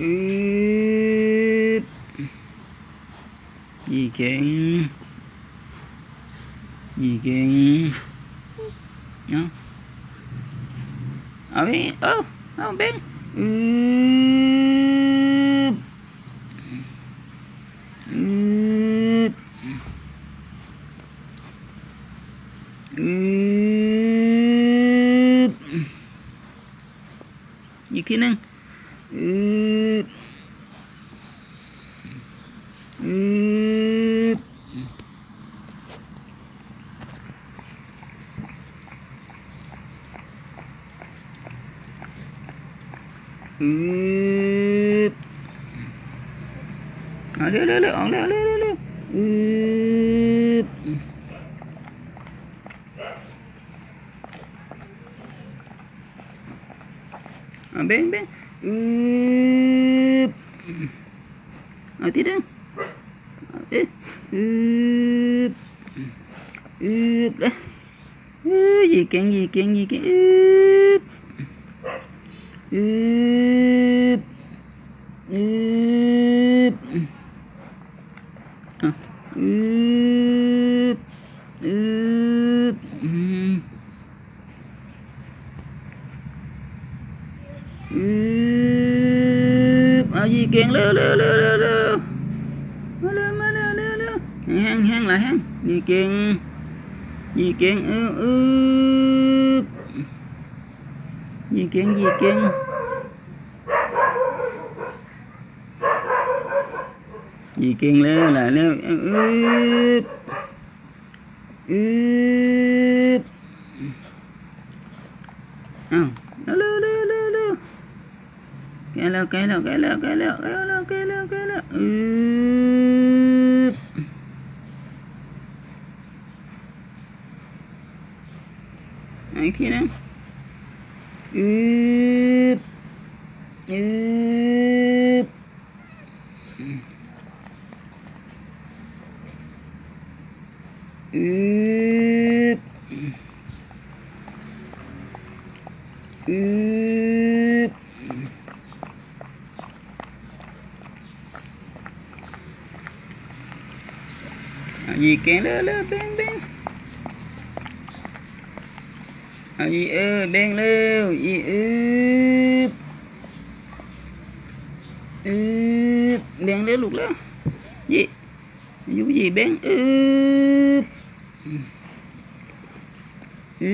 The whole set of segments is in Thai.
อืดยี่เก่งยี่เก่งเอาเอาไปเอาเอาเบงอืดอืดอืดอีกทีหนึง อืดอืดอืดเอาเร็วเร็วเร็ว อือเบ่งเอืดเอาทีนึงเอาเอ๊ะอืดอืดเลยเอ้ยยี่เก่งยี่เก่งยี่เก่งอืดอืดอือะอืดอืดอืม อืบ เก่งเร็วเร็วเร็วเร็วเร็วมาเร็วมาเร็วเร็วเร็วแห้งแห้งหลายแห้งยีเก่งยีเก่งเออเออยีเก่งยีเก่งยีเก่งเร็วหลายเร็วเออเออเออเอ้าเร็วเร็วเร็วเร็ว แกแล้วแกแล้วแกแล้วแกแล้วแกแล้วแกแล้วแกแล้วอืดอีกทีนึงอืดอืดอืดอืด เอายีเก่งเร็วเร็วเบ่งเบ่งเอายีเออเบ่งเร็วยีอืดอืดเบ่งเร็วลูกเร็วยีอยู่ยีเบ่งอืดอื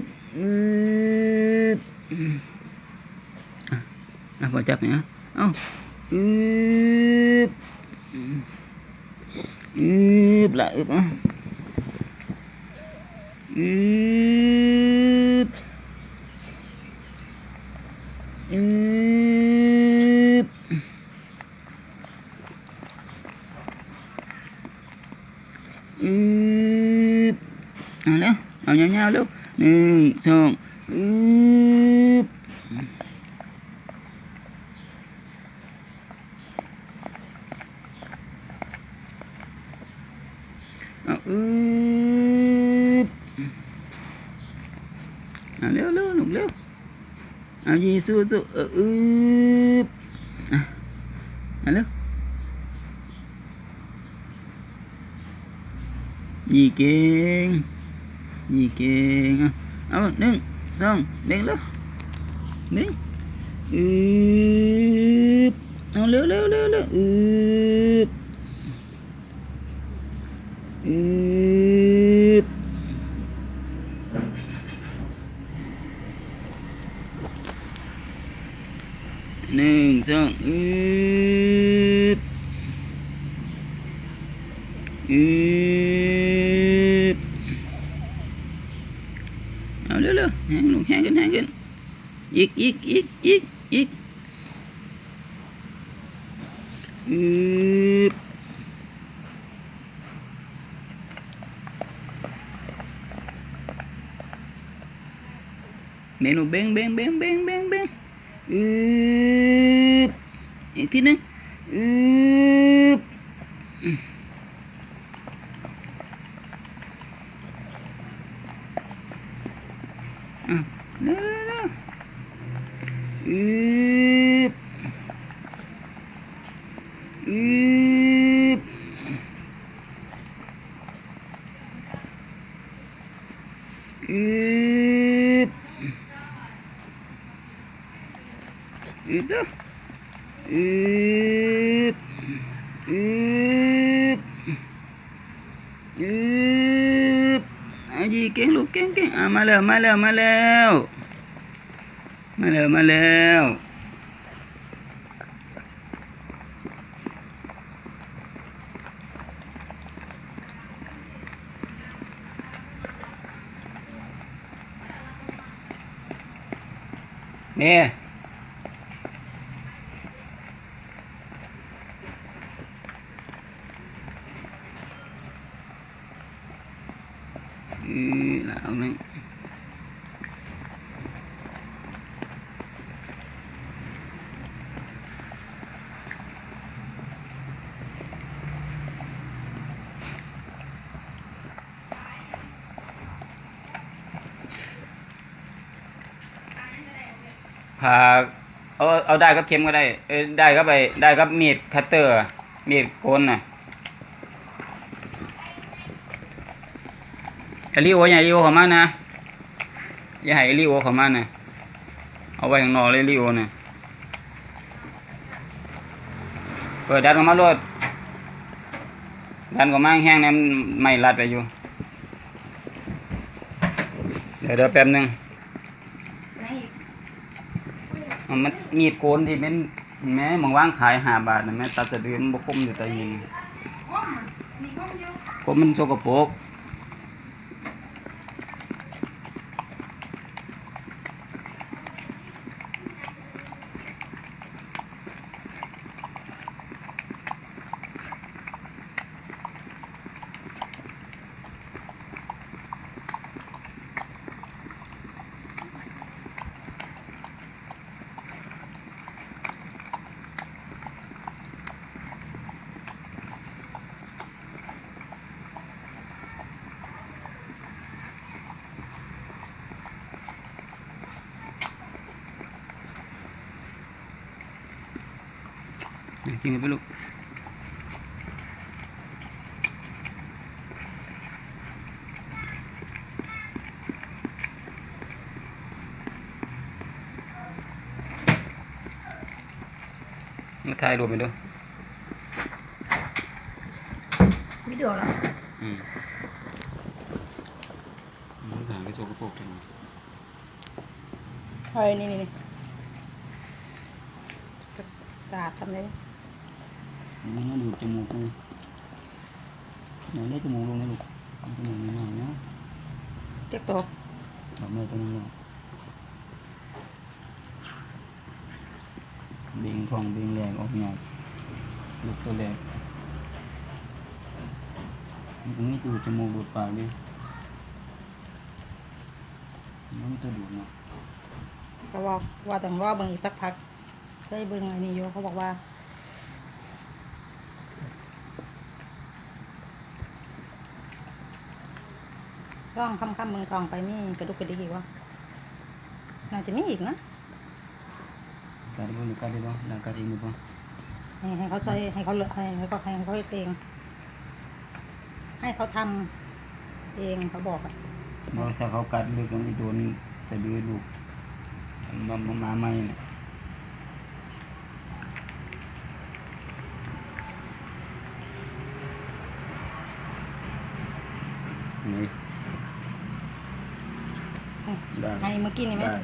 ดอืดอะอะพอจับเนี่ยเอาอืดอืบ ละอึบอะอืบอืบอืบเอาแล้วเอายาวๆแล้วหนึ่งสองอืบเอาอืบเอาเร็วเร็วหนุ่มเร็วเอายีสู้สู้เอออืบอะเอาเร็วยีเก่งยีเก่งเอาหนึ่งสองเบ่งเร็วหนึ่งอืบเอาเร็วเร็วเร็วเร็วอือ บหนึ่งสองอืบอืบเอาเร็วเร็วแหงลูกแหงกันแหงกันอีกอีกอีกอีกอีกอืบ เมนูเบ้งเบ้งเบ้งเบ้งเบ้งเบ้งอืบอีกทีหนึงอืบอะเร็วเร็วเร็วอืบ อืบอืบ อืบเด้ออืบอืบอืบเอายีเก่งลูกเก่งเก่งอะมาวมาแล้วมาแล้วมาแล้วมาแล้วนี่อือแล้วนี่ผ่าเอาเอาได้กับเข็มก็ได้ เอ้ยได้ก็ไปได้กับมีดคัตเตอร์ มีดโกนน่ะ ไอริโออย่าให้ริโอเข้ามานะอย่าให้ไอ้ริโอเข้ามานะเอาไว้ข้างนอกเลยริโอน่ะเปิดดันออกมาโลดดันก็มาแห้งเนี่ยมไม่รัดไปอยู่เดี๋ยวเดี๋ยวแป๊บหนึงมันมีดโกนที่เป็นแม่มองว่างขายห้าบาทนะแม่ตัดสะดือมันบ่คมอยู่ต่ยิงอ้อมมีข้อมเดียวผมมันสกปร กกินไปลูกมาถ่ายรูปไปดูวิดีโอเหรออืมมันถ่ายไปสกปรกจังเฮ้ยนี่นี่นี่กระดาษทำอะไรเนี่ยนี่ดูจมูกกูไหนได้จมูกลงไหมลูกจมูกนี่หน่อยเนาะเจ็บตัวดอกไม้ตัวนี้เนาะเบ่งทองเบ่งแรงออกหยาบลูกตัวแรกมันก็มีตูดจมูกดูดปากดิมันมีตัวดูดเนาะก็ว่าว่าแต่ว่าเบิ่งอีกสักพักได้เบิ่งอันนี้อยู่เขาบอกว่า ร่องคำคำเมืองทองไปมีกระดุกกระดิกอีกวะน่าจะมีอีกนะการได้บ่หรือการได้บ่หลังการเองหรือบ่ให้ให้เขาใช้ให้เขาเลให้ให้เขาให้เขาเฮ็ดเองให้เขาทำเองเขาบอกอะบ่ถ้าเขากัดลึกมันจะโดนจะดื้อลูกมันมามาใหม่เนี่ยนี่ ได้ให้เมื่อกี้นี่ไหมได้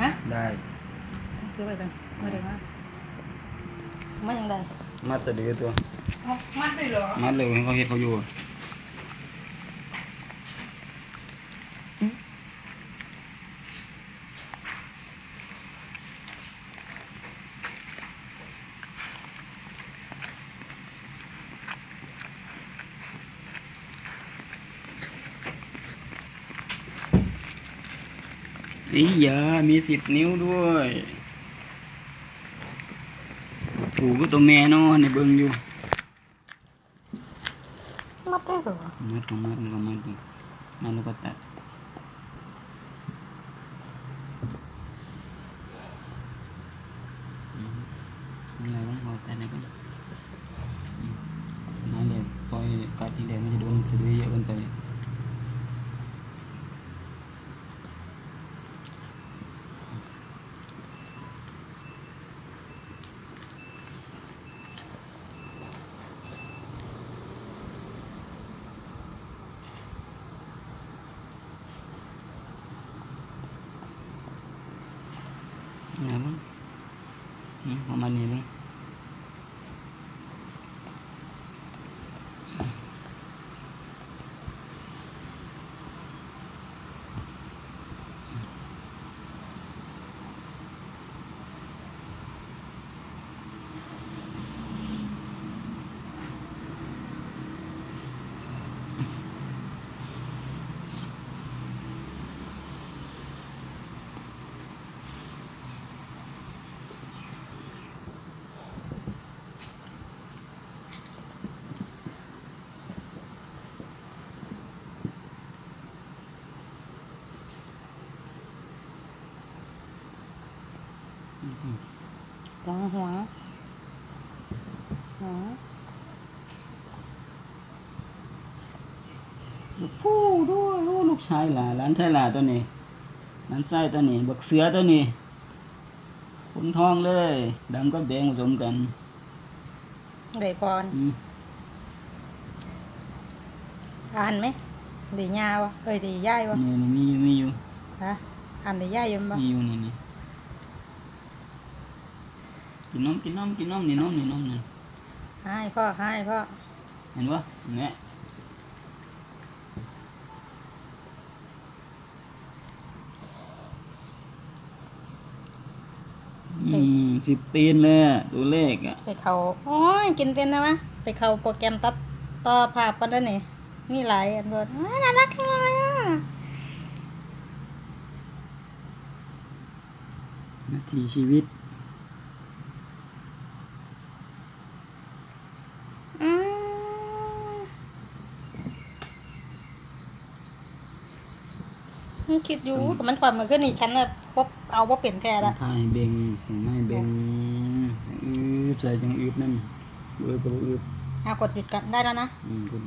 ฮะได้ซื้อไปกันไม่ได้มาไม่ยังไงมัดสะดือตัว มัดได้เหรอ มัดเลยให้เขาเฮ็ดเขาอยู่ นี่ยามีสิบนิ้วด้วยผูกก็ตัวแม่เนอนในเบิ่งอยู่มัดได้เหรอมัดก็มัดมันก็มัดดิมัดแล้วก็ตัดอืมอะไรบ้างเราตัดอะไรบ้าง ไงบ้าง อืมประมาณนี้บ้าง หวงหวงหวง ลูกผู้ ด้วยโอ้ลูกชายหล่ะหลานชายหล่ะตัวนี้หลานชายตัวนี้บักเสือตัวนี้ขนทองเลยดำกับแดงผสมกันเด็กพรอืมอ่านไหมดียาวะเอ้ยดีย่ายวะนี่นี่มีอยู่มีอยู่ฮะอ่านดีย่ายอยังบ่มีอยู่นี่นี่กินนมกินนมกินนมนี่นมนี่นมนี่ให้พ่อให้พ่อเห็นปะเนี่ย อืมสิบตีนเลยอะตัวเลขอะ ไปเขาโอ้ยกินเป็นนะวะไปเขาโปรแกรมตัดต่อภาพกันด้วยนี่มีหลายอันเบิดอ้ยน่ารักจังเลยอะนาทีชีวิต อืมมันคิดอยู่แต่มันความมันขึ้นนี่ฉันน่ะพบ เอาว่าเปลี่ยนแท้ละทายเบงของไม่เบงอืบใส่จังอืบนั่นเออกับอืบเอากดหยุดกันได้แล้วนะ อืมกด